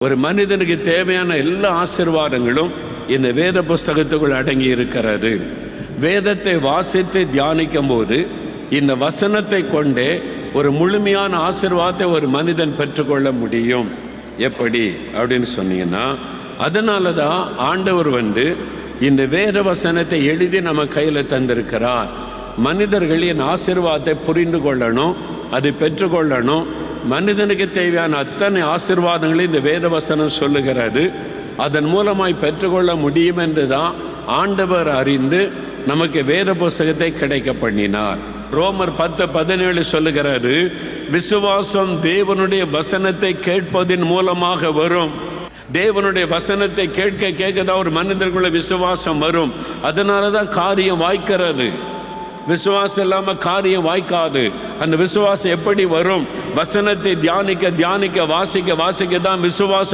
ஒரு மனிதனுக்கு தேவையான எல்லா ஆசீர்வாதங்களும் இந்த வேத புஸ்தகத்துக்குள் அடங்கி இருக்கிறது. வேதத்தை வாசித்து தியானிக்கும் போது இந்த வசனத்தை கொண்டே ஒரு முழுமையான ஆசிர்வாதத்தை ஒரு மனிதன் பெற்றுக்கொள்ள முடியும். எப்படி? அப்படின்னு சொன்னீங்கன்னா அதனால தான் ஆண்டவர் வந்து இந்த வேத வசனத்தை எழுதி நம்ம கையில் தந்திருக்கிறார். மனிதர்களின் ஆசிர்வாதத்தை புரிந்து கொள்ளணும் அதை பெற்றுக்கொள்ளணும் மனிதனுக்கு தேவையான அத்தனை ஆசிர்வாதங்களை இந்த வேத வசனம் சொல்லுகிறது. அதன் மூலமாய் பெற்றுக்கொள்ள முடியும் என்று தான் ஆண்டவர் அறிந்து நமக்கு வேத புஸ்தகத்தை கிடைக்க பண்ணினார். ரோமர் பத்து பதினேழு சொல்லுகிறாரு விசுவாசம் தேவனுடைய வசனத்தை கேட்பதின் மூலமாக வரும். தேவனுடைய வசனத்தை கேட்க கேட்க தான் ஒரு மனிதர்களுள்ள விசுவாசம் வரும். அதனால தான் காரியம் வாய்க்கிறது. விசுவாசம் இல்லாமல் காரியம் வாய்க்காது. அந்த விசுவாசம் எப்படி வரும்? வசனத்தை தியானிக்க தியானிக்க வாசிக்க வாசிக்க தான் விசுவாசம்